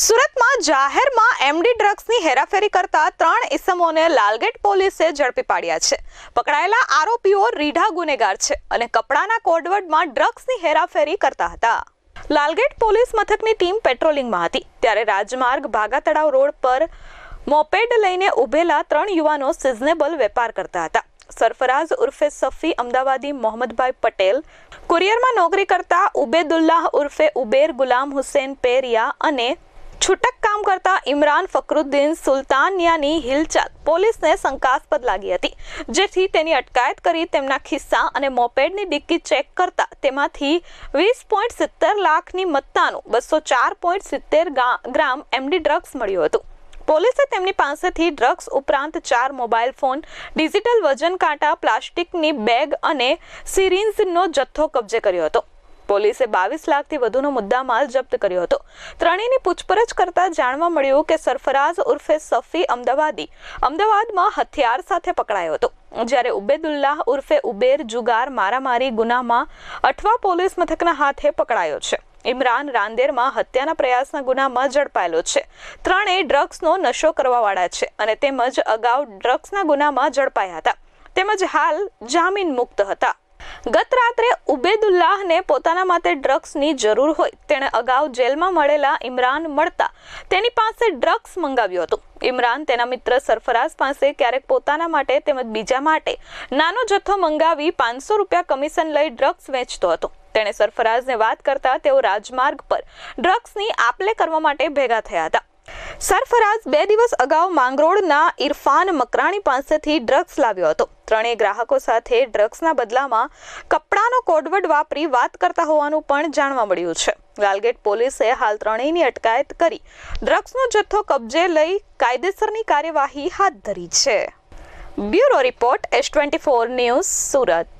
સુરતમાં જાહેરમાં એમડી ડ્રગ્સની હેરાફેરી કરતા ત્રણ ઇસમોને લાલગેટ પોલીસે ઝડપી પાડ્યા છે. પકડાયેલા આરોપીઓ રીઢા ગુનેગાર છે અને કપડાના કોડવર્ડમાં ડ્રગ્સની હેરાફેરી કરતા હતા. લાલગેટ પોલીસ મથકની ટીમ પેટ્રોલિંગમાં હતી. ત્યારે રાજમાર્ગ ભાગા તળાવ રોડ પર મોપેડ લઈને ઉભેલા ત્રણ યુવાનો સિઝનેબલ વેપાર કરતા હતા. સરફરાઝ ઉર્ફે સફી અમદાવાદી મોહમ્મદભાઈ પટેલ, કુરિયરમાં નોકરી કરતા ઉબેદુલ્લાહ ઉર્ફે ઉબેર ગુલામ હુસેન પેરિયા અને છૂટક કામ કરતા ઇમરાન ફકરુદ્દીન સુલતાનિયાની હિલચાલ પોલીસને શંકાસ્પદ લાગી હતી. જેથી તેની અટકાયત કરી તેમના ખિસ્સા અને મોપેડની ડિક્કી ચેક કરતા તેમાંથી વીસ પોઈન્ટ સિત્તેર લાખની મત્તાનું બસો ચાર પોઈન્ટ સિત્તેર ગ્રામ એમડી ડ્રગ્સ મળ્યું હતું. પોલીસે તેમની પાસેથી ડ્રગ્સ ઉપરાંત ચાર મોબાઈલ ફોન, ડિજિટલ વજન કાંટા, પ્લાસ્ટિકની બેગ અને સિરિન્જનો જથ્થો કબજે કર્યો હતો. પોલીસે બાવીસ લાખથી વધુનો મુદ્દામાલ જપ્ત કર્યો હતો. ત્રણેયની પૂછપરછ કરતા જાણવા મળ્યું કે સરફરાઝ ઉર્ફે સફી અમદાવાદી અમદાવાદમાં હથિયાર સાથે પકડાયો હતો. જ્યારે ઉબેદુલ્લાહ ઉર્ફે ઉબેર જુગાર મારામારી ગુનામાં અઠવા પોલીસ મથકના હાથે પકડાયો છે. ઇમરાન રાંદેરમાં હત્યાના પ્રયાસના ગુનામાં ઝડપાયેલો છે. ત્રણેય ડ્રગ્સનો નશો કરવાવાળા છે અને તેમજ અગાઉ ડ્રગ્સના ગુનામાં ઝડપાયા હતા. તેમજ હાલ જામીન મુક્ત હતા. ગત રાત્રે ઉબેદુલ્લાહને પોતાના માટે ડ્રગ્સની જરૂર હોય, તેણે અગાઉ જેલમાં મળેલા ઇમરાન મળતા તેની પાસે ડ્રગ્સ મંગાવ્યું હતું. ઇમરાન તેના મિત્ર સરફરાઝ પાસે ક્યારેક પોતાના માટે તેમજ બીજા માટે નાનો જથ્થો મંગાવી પાંચસો રૂપિયા કમિશન લઈ ડ્રગ્સ વેચતો હતો. તેણે સરફરાઝને વાત કરતા તેઓ રાજમાર્ગ પર ડ્રગ્સની આપલે કરવા માટે ભેગા થયા હતા. સરફરાઝ બે દિવસ અગાઉ માંગરોળના ઇરફાન મકરાણી પાસેથી ડ્રગ્સ લાવ્યો હતો. ત્રણેય ગ્રાહકો સાથે ડ્રગ્સના બદલામાં કપડાનો કોડવર્ડ વાપરી વાત કરતા હોવાનું પણ જાણવા મળ્યું છે. લાલગેટ પોલીસે હાલ ત્રણેયની અટકાયત કરી ડ્રગ્સનો જથ્થો કબજે લઈ કાયદેસરની કાર્યવાહી હાથ ધરી છે. Bureau report, S twenty four news, Surat.